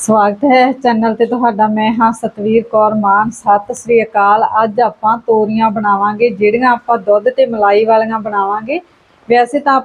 ਸਵਾਗਤ ਹੈ ਚੈਨਲ ਤੇ ਤੁਹਾਡਾ ਮੈਂ ਹਾਂ ਸਤਵੀਰ ਕੌਰ ਮਾਨ। ਸਤਿ ਸ੍ਰੀ ਅਕਾਲ। ਅੱਜ ਆਪਾਂ ਤੋਰੀਆਂ ਬਣਾਵਾਂਗੇ, ਜਿਹੜੀਆਂ ਆਪਾਂ ਦੁੱਧ ਤੇ ਮਲਾਈ ਵਾਲੀਆਂ ਬਣਾਵਾਂਗੇ। ਵੈਸੇ ਤਾਂ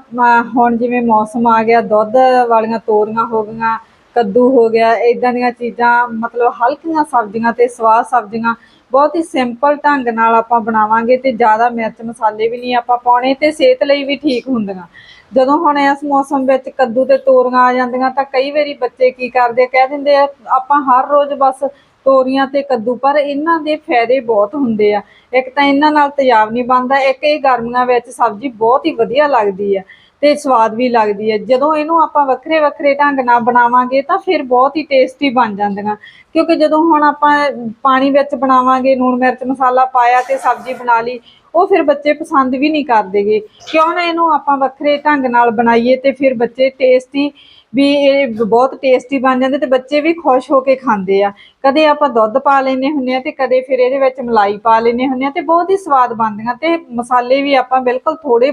ਹੁਣ ਜਿਵੇਂ ਮੌਸਮ ਆ ਗਿਆ, ਦੁੱਧ ਵਾਲੀਆਂ ਤੋਰੀਆਂ ਹੋ ਗਈਆਂ, ਕੱਦੂ ਹੋ ਗਿਆ ਇਦਾਂ ਦੀਆਂ ਚੀਜ਼ਾਂ, ਮਤਲਬ ਹਲਕੀਆਂ ਸਬਜ਼ੀਆਂ ਤੇ ਸਵਾਦ ਸਬਜ਼ੀਆਂ, ਬਹੁਤ ਹੀ ਸਿੰਪਲ ਢੰਗ ਨਾਲ ਆਪਾਂ ਬਣਾਵਾਂਗੇ ਤੇ ਜ਼ਿਆਦਾ ਮਿਰਚ ਮਸਾਲੇ ਵੀ ਨਹੀਂ ਆਪਾਂ ਪਾਉਣੇ ਤੇ ਸਿਹਤ ਲਈ ਵੀ ਠੀਕ ਹੁੰਦੀਆਂ। ਜਦੋਂ ਹੁਣ ਇਸ ਮੌਸਮ ਵਿੱਚ ਕੱਦੂ ਤੇ ਤੋਰੀਆਂ ਆ ਜਾਂਦੀਆਂ ਤਾਂ ਕਈ ਵਾਰੀ ਬੱਚੇ ਕੀ ਕਰਦੇ ਕਹਿ ਦਿੰਦੇ ਆ, ਆਪਾਂ ਹਰ ਰੋਜ਼ ਬਸ ਤੋਰੀਆਂ ਤੇ ਕੱਦੂ। ਪਰ ਇਹਨਾਂ ਦੇ ਫਾਇਦੇ ਬਹੁਤ ਹੁੰਦੇ ਆ। ਇੱਕ ਤਾਂ ਇਹਨਾਂ ਨਾਲ ਤੇਜ਼ਾਬ ਨਹੀਂ ਬਣਦਾ, ਇੱਕ ਇਹ ਗਰਮੀਆਂ ਵਿੱਚ ਸਬਜ਼ੀ ਬਹੁਤ ਹੀ ਵਧੀਆ ਲੱਗਦੀ ਆ ਤੇ ਸਵਾਦ ਵੀ ਲੱਗਦੀ ਹੈ ਜਦੋਂ ਇਹਨੂੰ ਆਪਾਂ ਵੱਖਰੇ ਵੱਖਰੇ ਢੰਗ ਨਾਲ ਬਣਾਵਾਂਗੇ ਤਾਂ ਫਿਰ ਬਹੁਤ ਹੀ ਟੇਸਟੀ ਬਣ ਜਾਂਦੀਆਂ। ਕਿਉਂਕਿ ਜਦੋਂ ਹੁਣ ਆਪਾਂ ਪਾਣੀ ਵਿੱਚ ਬਣਾਵਾਂਗੇ ਨੂਣ ਮਿਰਚ, ਮਸਾਲਾ ਪਾਇਆ ਤੇ ਸਬਜ਼ੀ ਬਣਾ ਲਈ ਉਹ ਫਿਰ ਬੱਚੇ ਪਸੰਦ ਵੀ ਨਹੀਂ ਕਰਦੇਗੇ ਕਿਉਂ ਨਾ ਇਹਨੂੰ ਆਪਾਂ ਵੱਖਰੇ ਢੰਗ ਨਾਲ ਬਣਾਈਏ ਤੇ ਫਿਰ ਬੱਚੇ ਟੇਸਟੀ ਵੀ ਇਹ ਬਹੁਤ ਟੇਸਟੀ ਬਣ ਜਾਂਦੇ ਤੇ ਬੱਚੇ ਵੀ ਖੁਸ਼ ਹੋ ਕੇ ਖਾਂਦੇ ਆ। ਕਦੇ ਆਪਾਂ ਦੁੱਧ ਪਾ ਲੈਨੇ ਹੁੰਨੇ ਆ ਤੇ ਕਦੇ ਫਿਰ ਇਹਦੇ ਵਿੱਚ ਮਲਾਈ ਪਾ ਲੈਨੇ ਹੁੰਨੇ ਆ ਤੇ ਬਹੁਤ ਹੀ ਸਵਾਦ ਬਣਦੀਆਂ ਤੇ ਮਸਾਲੇ ਵੀ ਆਪਾਂ ਬਿਲਕੁਲ ਥੋੜੇ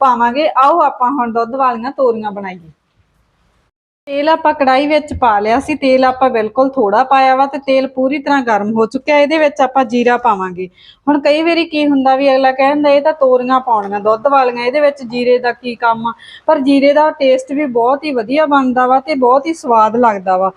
ਪਾਵਾਂਗੇ। ਆਓ ਆਪਾਂ ਹੁਣ ਦੁੱਧ ਵਾਲੀਆਂ ਤੋਰੀਆਂ ਬਣਾਈਏ। ਤੇਲ ਆਪਾਂ ਕੜਾਈ ਵਿੱਚ ਪਾ ਲਿਆ ਸੀ, ਤੇਲ ਆਪਾਂ ਬਿਲਕੁਲ ਥੋੜਾ ਪਾਇਆ ਵਾ ਤੇ ਤੇਲ ਪੂਰੀ ਤਰ੍ਹਾਂ ਗਰਮ ਹੋ ਚੁੱਕਿਆ, ਇਹਦੇ ਵਿੱਚ ਆਪਾਂ ਜੀਰਾ ਪਾਵਾਂਗੇ। ਹੁਣ ਕਈ ਵਾਰੀ ਕੀ ਹੁੰਦਾ ਵੀ ਅਗਲਾ ਕਹਿੰਦਾ ਇਹ ਤਾਂ ਤੋਰੀਆਂ ਪਾਉਣੀਆਂ, ਦੁੱਧ ਵਾਲੀਆਂ, ਇਹਦੇ ਵਿੱਚ ਜੀਰੇ ਦਾ ਕੀ ਕੰਮ ਆ? ਪਰ ਜੀਰੇ ਦਾ ਟੇਸਟ ਵੀ ਬਹੁਤ ਹੀ ਵਧੀਆ ਬਣਦਾ ਵਾ ਤੇ ਬਹੁਤ ਹੀ ਸਵਾਦ ਲੱਗਦਾ ਵਾ।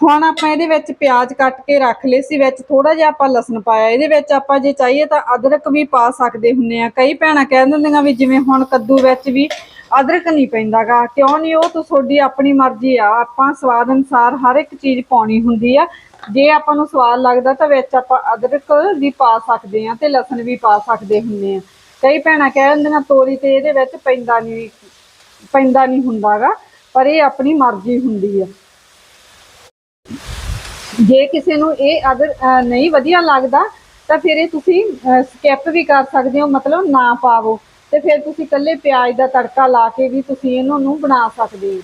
ਹੁਣ ਆਪਾਂ ਇਹਦੇ ਵਿੱਚ ਪਿਆਜ਼ ਕੱਟ ਕੇ ਰੱਖ ਲਏ ਸੀ, ਵਿੱਚ ਥੋੜਾ ਜਿਹਾ ਆਪਾਂ ਲਸਣ ਪਾਇਆ, ਇਹਦੇ ਵਿੱਚ ਆਪਾਂ ਜੇ ਚਾਹੀਏ ਤਾਂ ਅਦਰਕ ਵੀ ਪਾ ਸਕਦੇ ਹੁੰਨੇ ਆ। ਕਈ ਭੈਣਾਂ ਕਹਿ ਦਿੰਦੀਆਂ ਵੀ ਜਿਵੇਂ ਹੁਣ ਕੱਦੂ ਵਿੱਚ ਵੀ ਅਦਰਕ ਨਹੀਂ ਪੈਂਦਾਗਾ। ਕਿਉਂ ਨਹੀਂ, ਉਹ ਤਾਂ ਤੁਹਾਡੀ ਆਪਣੀ ਮਰਜ਼ੀ ਆ। ਆਪਾਂ ਸਵਾਦ ਅਨੁਸਾਰ ਹਰ ਇੱਕ ਚੀਜ਼ ਪਾਉਣੀ ਹੁੰਦੀ ਆ। ਜੇ ਆਪਾਂ ਨੂੰ ਸਵਾਦ ਲੱਗਦਾ ਤਾਂ ਵਿੱਚ ਆਪਾਂ ਅਦਰਕ ਵੀ ਪਾ ਸਕਦੇ ਆ ਤੇ ਲਸਣ ਵੀ ਪਾ ਸਕਦੇ ਹੁੰਨੇ ਆ। ਕਈ ਭੈਣਾਂ ਕਹਿ ਦਿੰਦੀਆਂ, ਤੋਰੀ ਤੇ ਇਹਦੇ ਵਿੱਚ ਪੈਂਦਾ ਨਹੀਂ ਪੈਂਦਾ ਨਹੀਂ ਹੁੰਦਾਗਾ, ਪਰ ਇਹ ਆਪਣੀ ਮਰਜ਼ੀ ਹੁੰਦੀ ਆ। ਜੇ ਕਿਸੇ ਨੂੰ ਇਹ ਅਦਰ ਨਹੀਂ ਵਧੀਆ ਲੱਗਦਾ, ਤਾਂ ਫਿਰ ਇਹ ਤੁਸੀਂ ਸਕਿਪ ਵੀ ਕਰ ਸਕਦੇ ਹੋ, ਮਤਲਬ ਨਾ ਪਾਵੋ। ਤੇ ਫਿਰ ਤੁਸੀਂ ਇਕੱਲੇ ਪਿਆਜ਼ ਦਾ ਤੜਕਾ ਲਾ ਕੇ ਵੀ ਤੁਸੀਂ ਇਹਨਾਂ ਨੂੰ ਬਣਾ ਸਕਦੇ ਹੋ।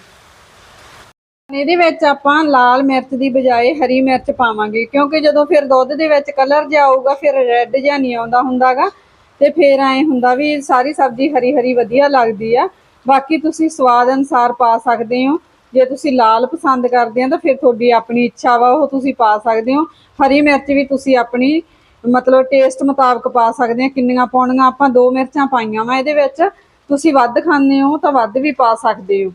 ਇਹਦੇ ਵਿੱਚ ਆਪਾਂ ਲਾਲ ਮਿਰਚ ਦੀ ਬਜਾਏ ਹਰੀ ਮਿਰਚ ਪਾਵਾਂਗੇ, ਕਿਉਂਕਿ ਜਦੋਂ ਫਿਰ ਦੁੱਧ ਦੇ ਵਿੱਚ ਕਲਰ ਜਿਹਾ ਆਊਗਾ, ਫਿਰ ਰੈੱਡ ਜਿਹਾ ਨਹੀਂ ਆਉਂਦਾ ਹੁੰਦਾਗਾ। ਤੇ ਫਿਰ ਐਂ ਹੁੰਦਾ ਵੀ ਸਾਰੀ ਸਬਜ਼ੀ ਹਰੀ ਹਰੀ ਵਧੀਆ ਲੱਗਦੀ ਆ। ਬਾਕੀ ਤੁਸੀਂ ਸਵਾਦ ਅਨੁਸਾਰ ਪਾ ਸਕਦੇ ਹੋ। ਜੇ ਤੁਸੀਂ ਲਾਲ ਪਸੰਦ ਕਰਦੇ ਆ ਤਾਂ ਫਿਰ ਤੁਹਾਡੀ ਆਪਣੀ ਇੱਛਾ ਵਾ, ਉਹ ਤੁਸੀਂ ਪਾ ਸਕਦੇ ਹੋ। ਹਰੀ ਮਿਰਚ ਵੀ ਤੁਸੀਂ ਆਪਣੀ ਮਤਲਬ ਟੇਸਟ ਮੁਤਾਬਕ ਪਾ ਸਕਦੇ ਆ ਕਿੰਨੀਆਂ ਪਾਉਣੀਆਂ, ਆਪਾਂ ਦੋ ਮਿਰਚਾਂ ਪਾਈਆਂ ਵਾ ਇਹਦੇ ਵਿੱਚ। ਤੁਸੀਂ ਵੱਧ ਖਾਂਦੇ ਹੋ ਤਾਂ ਵੱਧ ਵੀ ਪਾ ਸਕਦੇ ਹੋ।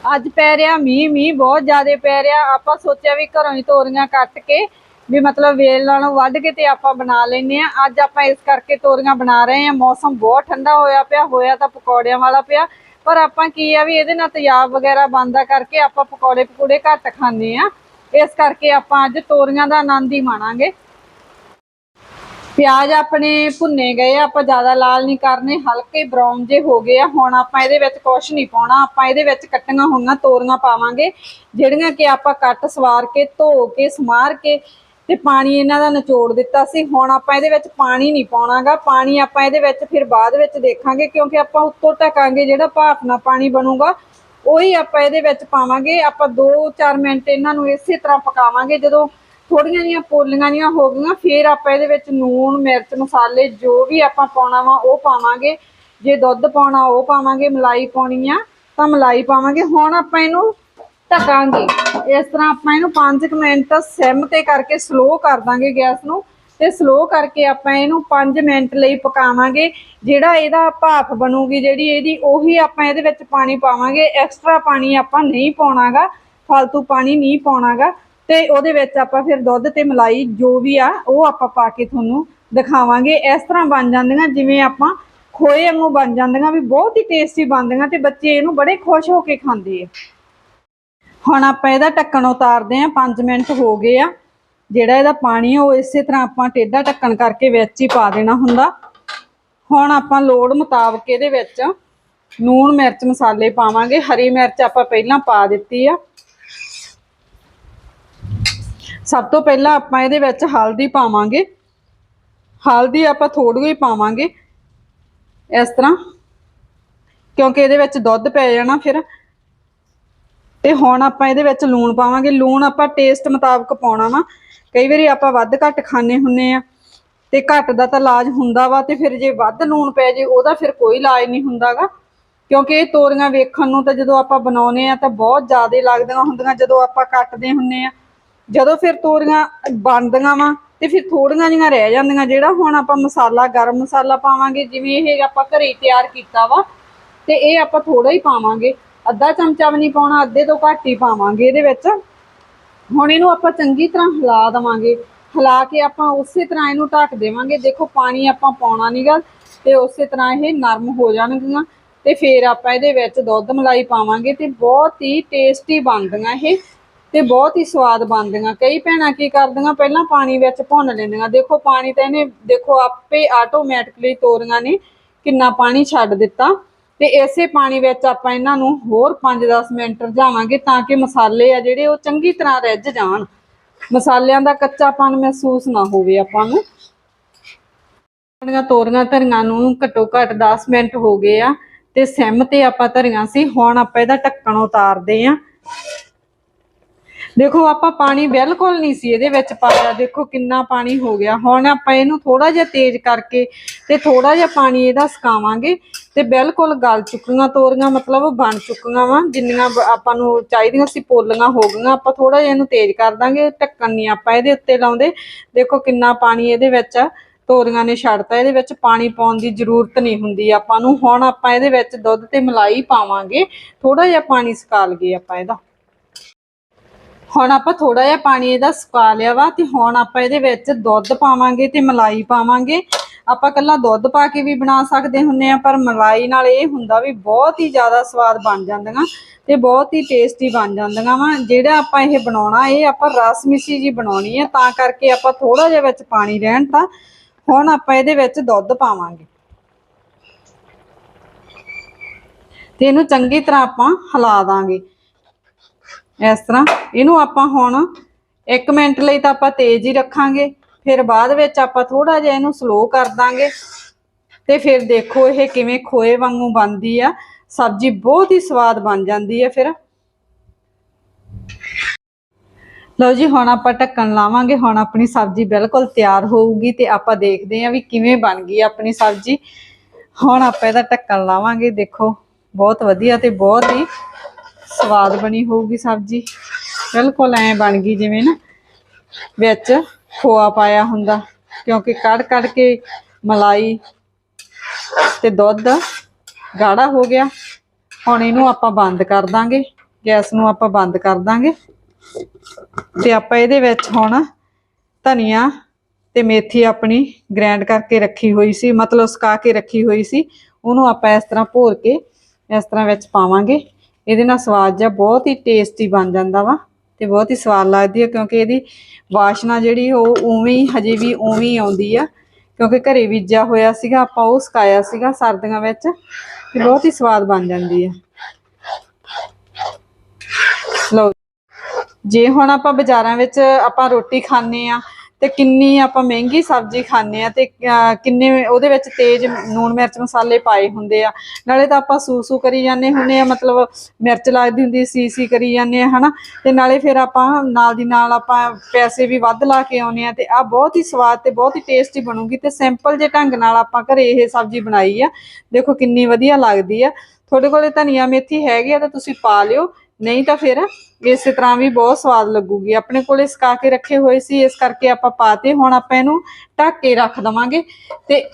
ਅੱਜ ਪੈ ਰਿਹਾ ਮੀਂਹ ਮੀਂਹ ਬਹੁਤ ਜ਼ਿਆਦਾ ਪੈ ਰਿਹਾ। ਆਪਾਂ ਸੋਚਿਆ ਵੀ ਘਰੋਂ ਹੀ ਤੋਰੀਆਂ ਕੱਟ ਕੇ ਵੀ ਮਤਲਬ ਵੇਲ ਨਾਲੋਂ ਵੱਢ ਕੇ ਤੇ ਆਪਾਂ ਬਣਾ ਲੈਨੇ ਆ ਅੱਜ ਆਪਾਂ ਇਸ ਕਰਕੇ ਤੋਰੀਆਂ ਬਣਾ ਰਹੇ ਆ ਮੌਸਮ ਬਹੁਤ ਠੰਡਾ ਹੋਇਆ ਪਿਆ, ਹੋਇਆ ਤਾਂ ਪਕੌੜਿਆਂ ਵਾਲਾ ਪਿਆ। ਪਰ ਆਪਾਂ ਕੀ ਆ ਵੀ ਇਹਦੇ ਨਾਲ ਤੇਜ਼ਾਬ ਵਗੈਰਾ ਬੰਦਾ ਕਰਕੇ ਆਪਾਂ ਪਕੌੜੇ ਪਕੂੜੇ ਘੱਟ ਖਾਂਦੇ ਆ ਇਸ ਕਰਕੇ ਆਪਾਂ ਅੱਜ ਤੋਰੀਆਂ ਦਾ ਆਨੰਦ ਹੀ ਮਾਣਾਂਗੇ। ਪਿਆਜ਼ ਆਪਣੇ ਭੁੰਨੇ ਗਏ ਆ, ਆਪਾਂ ਜ਼ਿਆਦਾ ਲਾਲ ਨਹੀਂ ਕਰਨੇ ਹਲਕੇ ਬਰਾਊਨ ਜੇ ਹੋ ਗਏ ਆ। ਹੁਣ ਆਪਾਂ ਇਹਦੇ ਵਿੱਚ ਕੁਝ ਨਹੀਂ ਪਾਉਣਾ ਆਪਾਂ ਇਹਦੇ ਵਿੱਚ ਕੱਟੀਆਂ ਹੋਈਆਂ ਤੋਰੀਆਂ ਪਾਵਾਂਗੇ ਜਿਹੜੀਆਂ ਕਿ ਆਪਾਂ ਕੱਟ ਸਵਾਰ ਕੇ ਧੋ ਕੇ ਸਮਾਰ ਕੇ ਤੇ ਪਾਣੀ ਇਹਨਾਂ ਦਾ ਨਿਚੋੜ ਦਿੱਤਾ ਸੀ। ਹੁਣ ਆਪਾਂ ਇਹਦੇ ਵਿੱਚ ਪਾਣੀ ਨਹੀਂ ਪਾਉਣਾਗਾ ਪਾਣੀ ਆਪਾਂ ਇਹਦੇ ਵਿੱਚ ਫਿਰ ਬਾਅਦ ਵਿੱਚ ਦੇਖਾਂਗੇ ਕਿਉਂਕਿ ਆਪਾਂ ਉੱਤੋਂ ਢਕਾਂਗੇ ਜਿਹੜਾ ਭਾਫ ਨਾਲ ਪਾਣੀ ਬਣੂਗਾ ਉਹੀ ਆਪਾਂ ਇਹਦੇ ਵਿੱਚ ਪਾਵਾਂਗੇ। ਆਪਾਂ 2-4 ਮਿੰਟ ਇਹਨਾਂ ਨੂੰ ਇਸੇ ਤਰ੍ਹਾਂ ਪਕਾਵਾਂਗੇ ਜਦੋਂ ਥੋੜੀਆਂ ਜੀਆਂ ਪੋਲੀਆਂ ਜੀਆਂ ਹੋ ਗਈਆਂ, ਫਿਰ ਆਪਾਂ ਇਹਦੇ ਵਿੱਚ ਨੂਣ ਮਿਰਚ, ਮਸਾਲੇ ਜੋ ਵੀ ਆਪਾਂ ਪਾਉਣਾ ਵਾ ਉਹ ਪਾਵਾਂਗੇ। ਜੇ ਦੁੱਧ ਪਾਉਣਾ ਉਹ ਪਾਵਾਂਗੇ, ਮਲਾਈ ਪਾਉਣੀ ਆ ਤਾਂ ਮਲਾਈ ਪਾਵਾਂਗੇ। ਹੁਣ ਆਪਾਂ ਇਹਨੂੰ ਢਕਾਂਗੇ। ਇਸ ਤਰ੍ਹਾਂ ਆਪਾਂ ਇਹਨੂੰ 5 ਮਿੰਟ ਸਿਮ ਤੇ ਕਰਕੇ ਸਲੋ ਕਰ ਦਾਂਗੇ ਗੈਸ ਨੂੰ ਤੇ ਸਲੋ ਕਰਕੇ ਆਪਾਂ ਇਹਨੂੰ 5 ਮਿੰਟ ਲਈ ਪਕਾਵਾਂਗੇ। ਜਿਹੜਾ ਇਹਦਾ ਭਾਫ ਬਣੂਗੀ ਜਿਹੜੀ ਇਹਦੀ, ਉਹੀ ਆਪਾਂ ਇਹਦੇ ਵਿੱਚ ਪਾਣੀ ਪਾਵਾਂਗੇ। ਐਕਸਟਰਾ ਪਾਣੀ ਆਪਾਂ ਨਹੀਂ ਪਾਉਣਾਗਾ ਫालतू ਪਾਣੀ ਨਹੀਂ ਪਾਉਣਾਗਾ। ਤੇ ਉਹਦੇ ਵਿੱਚ ਆਪਾਂ ਫਿਰ ਦੁੱਧ ਤੇ ਮਲਾਈ ਜੋ ਵੀ ਆ, ਉਹ ਆਪਾਂ ਪਾ ਕੇ ਤੁਹਾਨੂੰ ਦਿਖਾਵਾਂਗੇ। ਇਸ ਤਰ੍ਹਾਂ ਬਣ ਜਾਂਦੀਆਂ, ਜਿਵੇਂ ਆਪਾਂ ਖੋਏ ਵਾਂਗੂ ਬਣ ਜਾਂਦੀਆਂ, ਵੀ ਬਹੁਤ ਹੀ ਟੇਸਟੀ ਬਣਦੀਆਂ ਤੇ ਬੱਚੇ ਇਹਨੂੰ ਬੜੇ ਖੁਸ਼ ਹੋ ਕੇ ਖਾਂਦੇ ਆ। ਹੁਣ ਆਪਾਂ ਇਹਦਾ ਢੱਕਣ ਉਤਾਰਦੇ ਆਂ 5 ਮਿੰਟ ਹੋ ਗਏ ਆ। ਜਿਹੜਾ ਇਹਦਾ ਪਾਣੀ ਆ, ਉਹ ਇਸੇ ਤਰ੍ਹਾਂ ਆਪਾਂ ਟੇਢਾ ਢੱਕਣ ਕਰਕੇ ਵਿੱਚ ਹੀ ਪਾ ਦੇਣਾ ਹੁੰਦਾ। ਹੁਣ ਆਪਾਂ ਲੋੜ ਮੁਤਾਬਕ ਇਹਦੇ ਵਿੱਚ ਨੂਣ ਮਿਰਚ ਮਸਾਲੇ ਪਾਵਾਂਗੇ। ਹਰੀ ਮਿਰਚ ਆਪਾਂ ਪਹਿਲਾਂ ਪਾ ਦਿੱਤੀ ਆ। ਸਭ ਤੋਂ ਪਹਿਲਾਂ ਆਪਾਂ ਇਹਦੇ ਵਿੱਚ ਹਲਦੀ ਪਾਵਾਂਗੇ। ਹਲਦੀ ਆਪਾਂ ਥੋੜੀ ਹੀ ਪਾਵਾਂਗੇ। ਇਸ ਤਰ੍ਹਾਂ। ਕਿਉਂਕਿ ਇਹਦੇ ਵਿੱਚ ਦੁੱਧ ਪੈ ਜਾਣਾ ਫਿਰ। ਤੇ ਹੁਣ ਆਪਾਂ ਇਹਦੇ ਵਿੱਚ ਲੂਣ ਪਾਵਾਂਗੇ। ਲੂਣ ਆਪਾਂ ਟੇਸਟ ਮੁਤਾਬਕ ਪਾਉਣਾ ਵਾ। ਕਈ ਵਾਰੀ ਆਪਾਂ ਵੱਧ ਘੱਟ ਖਾਣੇ ਹੁੰਨੇ ਆ। ਤੇ ਘੱਟ ਦਾ ਤਾਂ ਇਲਾਜ ਹੁੰਦਾ ਵਾ ਤੇ ਫਿਰ ਜੇ ਵੱਧ ਲੂਣ ਪੈ ਜੇ, ਉਹਦਾ ਫਿਰ ਕੋਈ ਇਲਾਜ ਨਹੀਂ ਹੁੰਦਾਗਾ। ਕਿਉਂਕਿ ਇਹ ਤੋਰੀਆਂ ਵੇਖਣ ਨੂੰ ਤਾਂ ਜਦੋਂ ਆਪਾਂ ਬਣਾਉਨੇ ਆ ਤਾਂ ਬਹੁਤ ਜ਼ਿਆਦਾ ਲੱਗਦੀਆਂ ਹੁੰਦੀਆਂ ਜਦੋਂ ਆਪਾਂ ਕੱਟਦੇ ਹੁੰਨੇ ਆ। ਜਦੋਂ ਫਿਰ ਤੋਰੀਆਂ ਬਣਦੀਆਂ ਵਾ ਤੇ ਫਿਰ ਥੋੜੀਆਂ ਜਿਹੀਆਂ ਰਹਿ ਜਾਂਦੀਆਂ, ਜਿਹੜਾ ਹੁਣ ਆਪਾਂ ਮਸਾਲਾ, ਗਰਮ ਮਸਾਲਾ ਪਾਵਾਂਗੇ, ਜਿਵੇਂ ਇਹ ਆਪਾਂ ਘਰੇ ਤਿਆਰ ਕੀਤਾ ਵਾ, ਤੇ ਇਹ ਆਪਾਂ ਥੋੜਾ ਹੀ ਪਾਵਾਂਗੇ। ਅੱਧਾ ਚਮਚਾ ਵੀ ਨਹੀਂ ਪਾਉਣਾ, ਅੱਧੇ ਤੋਂ ਘੱਟ ਹੀ ਪਾਵਾਂਗੇ ਇਹਦੇ ਵਿੱਚ। ਹੁਣ ਇਹਨੂੰ ਆਪਾਂ ਚੰਗੀ ਤਰ੍ਹਾਂ ਹਿਲਾ ਦੇਵਾਂਗੇ। ਹਿਲਾ ਕੇ ਆਪਾਂ ਉਸੇ ਤਰ੍ਹਾਂ ਇਹਨੂੰ ਢੱਕ ਦੇਵਾਂਗੇ। ਦੇਖੋ, ਪਾਣੀ ਆਪਾਂ ਪਾਉਣਾ ਨਹੀਂਗਾ ਤੇ ਉਸੇ ਤਰ੍ਹਾਂ ਇਹ ਨਰਮ ਹੋ ਜਾਣਗੀਆਂ। ਤੇ ਫਿਰ ਆਪਾਂ ਇਹਦੇ ਵਿੱਚ ਦੁੱਧ ਮਲਾਈ ਪਾਵਾਂਗੇ ਤੇ ਬਹੁਤ ਹੀ ਟੇਸਟੀ ਬਣਦੀਆਂ ਇਹ। ਤੇ ਬਹੁਤ ਹੀ ਸਵਾਦ ਬਣਦੀਆਂ। ਕਈ ਭੈਣਾਂ ਕੀ ਕਰਦੀਆਂ, ਪਹਿਲਾਂ ਪਾਣੀ ਵਿੱਚ ਭੁੰਨ ਲੈਂਦੀਆਂ। ਦੇਖੋ, ਪਾਣੀ ਤਾਂ ਇਹਨੇ, ਦੇਖੋ, ਆਪੇ ਆਟੋਮੈਟਿਕਲੀ ਤੋਰੀਆਂ ਨੇ ਕਿੰਨਾ ਪਾਣੀ ਛੱਡ ਦਿੱਤਾ। ਤੇ ਇਸੇ ਪਾਣੀ ਵਿੱਚ ਆਪਾਂ ਇਹਨਾਂ ਨੂੰ ਹੋਰ 5-10 ਮਿੰਟ ਰਝਾਵਾਂਗੇ ਤਾਂ ਕਿ ਮਸਾਲੇ ਆ ਜਿਹੜੇ, ਉਹ ਚੰਗੀ ਤਰ੍ਹਾਂ ਰਿੱਝ ਜਾਣ। ਮਸਾਲਿਆਂ ਦਾ ਕੱਚਾਪਨ ਮਹਿਸੂਸ ਨਾ ਹੋਵੇ ਆਪਾਂ ਨੂੰ। ਆਪਣੀਆਂ ਤੋਰੀਆਂ ਧਰੀਆਂ ਨੂੰ ਘੱਟੋ ਘੱਟ 10 ਮਿੰਟ ਹੋ ਗਏ ਆ। ਤੇ ਸਿਮ ਤੇ ਆਪਾਂ ਧਰੀਆਂ ਸੀ, ਹੁਣ ਆਪਾਂ ਇਹਦਾ ਢੱਕਣ ਉਤਾਰਦੇ ਆ। ਦੇਖੋ, ਆਪਾਂ ਪਾਣੀ ਬਿਲਕੁਲ ਨਹੀਂ ਸੀ ਇਹਦੇ ਵਿੱਚ ਪਾਇਆ। ਦੇਖੋ, ਕਿੰਨਾ ਪਾਣੀ ਹੋ ਗਿਆ। ਹੁਣ ਆਪਾਂ ਇਹਨੂੰ ਥੋੜਾ ਜਿਹਾ ਤੇਜ਼ ਕਰਕੇ ਤੇ ਥੋੜਾ ਜਿਹਾ ਪਾਣੀ ਇਹਦਾ ਸੁਕਾਵਾਂਗੇ ਤੇ ਬਿਲਕੁਲ ਗਲ ਚੁੱਕੀਆਂ, ਤੋਰੀਆਂ ਮਤਲਬ ਬਣ ਚੁੱਕੀਆਂ ਵਾ। ਜਿੰਨੀਆਂ ਆਪਾਂ ਨੂੰ ਚਾਹੀਦੀਆਂ ਸੀ, ਪੋਲੀਆਂ ਹੋ ਗਈਆਂ। ਆਪਾਂ ਥੋੜਾ ਜਿਹਾ ਇਹਨੂੰ ਤੇਜ਼ ਕਰ ਦਾਂਗੇ, ਢੱਕਣ ਨਹੀਂ ਆਪਾਂ ਇਹਦੇ ਉੱਤੇ ਲਾਉਂਦੇ। ਦੇਖੋ, ਕਿੰਨਾ ਪਾਣੀ ਇਹਦੇ ਵਿੱਚ ਆ। ਤੋਰੀਆਂ ਨੇ ਛੱਡਤਾ, ਇਹਦੇ ਵਿੱਚ ਪਾਣੀ ਪਾਉਣ ਦੀ ਜ਼ਰੂਰਤ ਨਹੀਂ ਹੁੰਦੀ। ਆਪਾਂ ਨੂੰ ਹੁਣ ਆਪਾਂ ਇਹਦੇ ਵਿੱਚ ਦੁੱਧ ਤੇ ਮਲਾਈ ਪਾਵਾਂਗੇ। ਥੋੜਾ ਜਿਹਾ ਪਾਣੀ ਸੁਕਾ ਲਈਏ ਆਪਾਂ ਇਹਦਾ। ਹੁਣ ਆਪਾਂ ਥੋੜਾ ਜਿਹਾ ਪਾਣੀ ਇਹਦਾ ਸੁਕਾ ਲਿਆ ਵਾ ਤੇ ਹੁਣ ਆਪਾਂ ਇਹਦੇ ਵਿੱਚ ਦੁੱਧ ਪਾਵਾਂਗੇ ਤੇ ਮਲਾਈ ਪਾਵਾਂਗੇ। ਆਪਾਂ ਕੱਲਾ ਦੁੱਧ ਪਾ ਕੇ ਵੀ ਬਣਾ ਸਕਦੇ ਹੁੰਨੇ ਆ ਪਰ ਮਲਾਈ ਨਾਲ ਇਹ ਹੁੰਦਾ ਵੀ ਬਹੁਤ ਹੀ ਜ਼ਿਆਦਾ ਸਵਾਦ ਬਣ ਜਾਂਦੀਆਂ ਤੇ ਬਹੁਤ ਹੀ ਟੇਸਟੀ ਬਣ ਜਾਂਦੀਆਂ ਵਾ। ਜਿਹੜਾ ਆਪਾਂ ਇਹ ਬਣਾਉਣਾ, ਇਹ ਆਪਾਂ ਰਸ ਮਿੱਸੀ ਜੀ ਬਣਾਉਣੀ ਹੈ ਤਾਂ ਕਰਕੇ ਆਪਾਂ ਥੋੜਾ ਜਿਹਾ ਵਿੱਚ ਪਾਣੀ ਰਹਿਣ ਤਾਂ ਹੁਣ ਆਪਾਂ ਇਹਦੇ ਵਿੱਚ ਦੁੱਧ ਪਾਵਾਂਗੇ। ਤੇ ਇਹਨੂੰ ਚੰਗੀ ਤਰ੍ਹਾਂ ਆਪਾਂ ਹਿਲਾ ਦਾਂਗੇ। ਇਸ ਤਰ੍ਹਾਂ। ਇਹਨੂੰ ਆਪਾਂ ਹੁਣ 1 ਮਿੰਟ ਲਈ ਤਾਂ ਆਪਾਂ ਤੇਜ਼ ਹੀ ਰੱਖਾਂਗੇ। ਫਿਰ ਬਾਅਦ ਵਿੱਚ ਆਪਾਂ ਥੋੜਾ ਜਿਹਾ ਇਹਨੂੰ ਸਲੋ ਕਰ ਦਾਂਗੇ। ਤੇ ਫਿਰ ਦੇਖੋ ਇਹ ਕਿਵੇਂ ਖੋਏ ਵਾਂਗੂ ਬਣਦੀ ਆ। ਸਬਜ਼ੀ ਬਹੁਤ ਹੀ ਸਵਾਦ ਬਣ ਜਾਂਦੀ ਹੈ ਫਿਰ। ਲਓ ਜੀ, ਹੁਣ ਆਪਾਂ ਢੱਕਣ ਲਾਵਾਂਗੇ। ਹੁਣ ਆਪਣੀ ਸਬਜ਼ੀ ਬਿਲਕੁਲ ਤਿਆਰ ਹੋਊਗੀ ਤੇ ਆਪਾਂ ਦੇਖਦੇ ਹਾਂ ਵੀ ਕਿਵੇਂ ਬਣ ਗਈ ਆਪਣੀ ਸਬਜ਼ੀ। ਹੁਣ ਆਪਾਂ ਇਹਦਾ ਢੱਕਣ ਲਾਵਾਂਗੇ। ਦੇਖੋ, ਬਹੁਤ ਵਧੀਆ ਤੇ ਬਹੁਤ ਹੀ ਸਵਾਦ ਬਣੀ ਹੋਊਗੀ ਸਬਜ਼ੀ। ਬਿਲਕੁਲ ਐ ਬਣ ਗਈ ਜਿਵੇਂ ਨਾ, ਵਿੱਚ ਖੋਆ ਪਾਇਆ ਹੁੰਦਾ, ਕਿਉਂਕਿ ਕੜ ਕੜ ਕੇ ਮਲਾਈ ਤੇ ਦੁੱਧ ਗਾੜਾ ਹੋ ਗਿਆ। ਹੁਣ ਇਹਨੂੰ ਆਪਾਂ ਬੰਦ ਕਰ ਦਾਂਗੇ, ਗੈਸ ਨੂੰ ਆਪਾਂ ਬੰਦ ਕਰ ਦਾਂਗੇ। ਤੇ ਆਪਾਂ ਇਹਦੇ ਵਿੱਚ ਹੁਣ ਧਨੀਆ ਤੇ ਮੇਥੀ ਆਪਣੀ ਗ੍ਰਾਈਂਡ ਕਰਕੇ ਰੱਖੀ ਹੋਈ ਸੀ, ਮਤਲਬ ਸੁਕਾ ਕੇ ਰੱਖੀ ਹੋਈ ਸੀ। ਉਹਨੂੰ ਆਪਾਂ ਇਸ ਤਰ੍ਹਾਂ ਭੋਰ ਕੇ ਇਸ ਤਰ੍ਹਾਂ ਵਿੱਚ ਪਾਵਾਂਗੇ। ਇਹਦੇ ਨਾਲ ਸਵਾਦ ਜਿਹਾ ਬਹੁਤ ਹੀ ਟੇਸਟੀ ਬਣ ਜਾਂਦਾ ਵਾ ਤੇ ਬਹੁਤ ਹੀ ਸਵਾਦ ਲੱਗਦੀ ਹੈ ਕਿਉਂਕਿ ਇਹਦੀ ਵਾਸ਼ਨਾ ਜਿਹੜੀ ਉਹ ਉਵੇਂ ਹੀ ਹਜੇ ਵੀ ਉਵੇਂ ਹੀ ਆਉਂਦੀ ਆ। ਕਿਉਂਕਿ ਘਰੇ ਬੀਜਿਆ ਹੋਇਆ ਸੀਗਾ, ਆਪਾਂ ਉਹ ਸੁਕਾਇਆ ਸੀਗਾ ਸਰਦੀਆਂ ਵਿੱਚ ਤੇ ਬਹੁਤ ਹੀ ਸਵਾਦ ਬਣ ਜਾਂਦੀ ਆ। ਲਓ ਜੇ ਹੁਣ ਆਪਾਂ ਬਾਜ਼ਾਰਾਂ ਵਿੱਚ ਆਪਾਂ ਰੋਟੀ ਖਾਂਦੇ ਆ ਤੇ ਕਿੰਨੀ ਆਪਾਂ ਮਹਿੰਗੀ ਸਬਜ਼ੀ ਖਾਂਦੇ ਆ ਤੇ ਕਿੰਨੇ ਉਹਦੇ ਵਿੱਚ ਤੇਜ਼ ਨੂਣ ਮਿਰਚ ਮਸਾਲੇ ਪਾਏ ਹੁੰਦੇ ਆ। ਨਾਲੇ ਤਾਂ ਆਪਾਂ ਸੂ ਸੂ ਕਰੀ ਜਾਂਦੇ ਹੁੰਦੇ ਆ, ਮਤਲਬ ਮਿਰਚ ਲੱਗਦੀ ਹੁੰਦੀ ਸੀ ਸੀ ਕਰੀ ਜਾਂਦੇ ਆ, ਹਨਾ। ਤੇ ਨਾਲੇ ਫਿਰ ਆਪਾਂ ਨਾਲ ਦੀ ਨਾਲ ਆਪਾਂ ਪੈਸੇ ਵੀ ਵੱਧ ਲਾ ਕੇ ਆਉਨੇ ਆ ਤੇ ਆ ਬਹੁਤ ਹੀ ਸਵਾਦ ਤੇ ਬਹੁਤ ਹੀ ਟੇਸਟੀ ਬਣੂਗੀ ਤੇ ਸਿੰਪਲ ਜੇ ਢੰਗ ਨਾਲ ਆਪਾਂ ਘਰੇ ਇਹ ਸਬਜ਼ੀ ਬਣਾਈ ਆ। ਦੇਖੋ ਕਿੰਨੀ ਵਧੀਆ ਲੱਗਦੀ ਆ। ਤੁਹਾਡੇ ਕੋਲੇ ਧਨੀਆ ਮੇਥੀ ਹੈਗੀ ਆ ਤਾਂ ਤੁਸੀਂ ਪਾ ਲਿਓ। ਨਹੀਂ ਤਾਂ ਫਿਰ ਇਸੇ ਤਰ੍ਹਾਂ ਵੀ ਬਹੁਤ ਸਵਾਦ ਲੱਗੂਗੀ। ਆਪਣੇ ਕੋਲੇ ਸੁਕਾ ਕੇ ਰੱਖੇ ਹੋਏ ਸੀ, ਇਸ ਕਰਕੇ ਆਪਾਂ ਪਾਤੇ। ਹੁਣ ਆਪਾਂ ਇਹਨੂੰ ਢੱਕ ਕੇ ਰੱਖ ਦਵਾਂਗੇ ਤੇ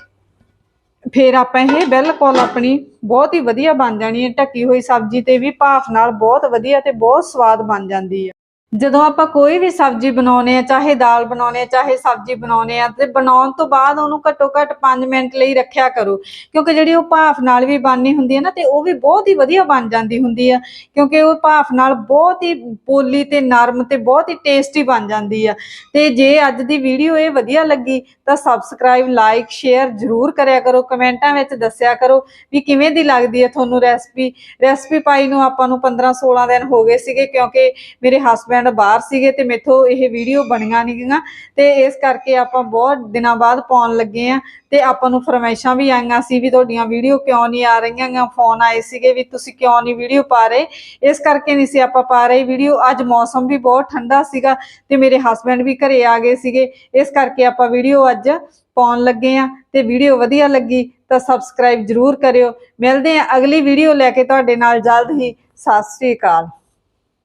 ਫਿਰ ਆਪਾਂ ਇਹ ਬਿਲਕੁਲ ਆਪਣੀ ਬਹੁਤ ਹੀ ਵਧੀਆ ਬਣ ਜਾਣੀ ਹੈ। ਢੱਕੀ ਹੋਈ ਸਬਜ਼ੀ ਤੇ ਵੀ ਭਾਫ ਨਾਲ ਬਹੁਤ ਵਧੀਆ ਤੇ ਬਹੁਤ ਸਵਾਦ ਬਣ ਜਾਂਦੀ ਹੈ। ਜਦੋਂ ਆਪਾਂ ਕੋਈ ਵੀ ਸਬਜ਼ੀ ਬਣਾਉਨੇ ਆ ਚਾਹੇ ਦਾਲ ਬਣਾਉਨੇ ਆ ਚਾਹੇ ਸਬਜ਼ੀ ਬਣਾਉਨੇ ਆ ਤੇ ਬਣਾਉਣ ਤੋਂ ਬਾਅਦ ਉਹਨੂੰ ਘੱਟੋ ਘੱਟ 5 ਮਿੰਟ ਲਈ ਰੱਖਿਆ ਕਰੋ। ਕਿਉਂਕਿ ਜਿਹੜੀ ਉਹ ਭਾਫ ਨਾਲ ਵੀ ਬਣਨੀ ਹੁੰਦੀ ਹੈ ਨਾ, ਤੇ ਉਹ ਵੀ ਬਹੁਤ ਹੀ ਵਧੀਆ ਬਣ ਜਾਂਦੀ ਹੁੰਦੀ ਆ ਕਿਉਂਕਿ ਉਹ ਭਾਫ ਨਾਲ ਬਹੁਤ ਹੀ ਪੋਲੀ ਤੇ ਨਰਮ ਤੇ ਬਹੁਤ ਹੀ ਟੇਸਟੀ ਬਣ ਜਾਂਦੀ ਆ। ਤੇ ਜੇ ਅੱਜ ਦੀ ਵੀਡੀਓ ਇਹ ਵਧੀਆ ਲੱਗੀ, ਤਾਂ ਸਬਸਕ੍ਰਾਈਬ ਲਾਈਕ ਸ਼ੇਅਰ ਜ਼ਰੂਰ ਕਰਿਆ ਕਰੋ। ਕਮੈਂਟਾਂ ਵਿੱਚ ਦੱਸਿਆ ਕਰੋ ਵੀ ਕਿਵੇਂ ਦੀ ਲੱਗਦੀ ਹੈ ਤੁਹਾਨੂੰ ਰੈਸਪੀ ਰੈਸਪੀ ਪਾਈ ਨੂੰ ਆਪਾਂ ਨੂੰ 15 16 ਦਿਨ ਹੋ ਗਏ ਸੀਗੇ, ਕਿਉਂਕਿ ਮੇਰੇ ਹਸਬੰਡ ਹਸਬੰਡ ਬਾਹਰ ਸੀਗੇ ਤੇ ਮੇਥੋਂ ਇਹ ਵੀਡੀਓ ਬਣੀਆਂ ਨਹੀਂ ਗਈਆਂ ਤੇ ਇਸ ਕਰਕੇ ਆਪਾਂ ਬਹੁਤ ਦਿਨਾਂ ਬਾਅਦ ਪਾਉਣ ਲੱਗੇ ਆ ਤੇ ਆਪਾਂ ਨੂੰ ਫਰਮਾਇਸ਼ਾਂ ਵੀ ਆਈਆਂ ਸੀ ਵੀ ਤੁਹਾਡੀਆਂ ਵੀਡੀਓ ਕਿਉਂ ਨਹੀਂ ਆ ਰਹੀਆਂ ਗਾ ਫੋਨ ਆਏ ਸੀਗੇ ਵੀ ਤੁਸੀਂ ਕਿਉਂ ਨਹੀਂ ਵੀਡੀਓ ਪਾ ਰਹੇ। ਇਸ ਕਰਕੇ ਨਹੀਂ ਸੀ ਆਪਾਂ ਪਾ ਰਹੇ ਵੀਡੀਓ ਅੱਜ ਮੌਸਮ ਵੀ ਬਹੁਤ ਠੰਡਾ ਸੀਗਾ ਤੇ ਮੇਰੇ ਹਸਬੰਡ ਵੀ ਘਰੇ ਆ ਗਏ ਸੀਗੇ। ਇਸ ਕਰਕੇ ਆਪਾਂ ਵੀਡੀਓ ਅੱਜ ਪਾਉਣ ਲੱਗੇ ਆ ਤੇ ਵੀਡੀਓ ਵਧੀਆ ਲੱਗੀ ਤਾਂ ਸਬਸਕ੍ਰਾਈਬ ਜਰੂਰ ਕਰਿਓ। ਮਿਲਦੇ ਆ ਅਗਲੀ ਵੀਡੀਓ ਲੈ ਕੇ। ਤੁਹਾਡੇ ਨਾਲ ਜਲਦ ਹੀ। ਸਤਿ ਸ੍ਰੀ ਅਕਾਲ।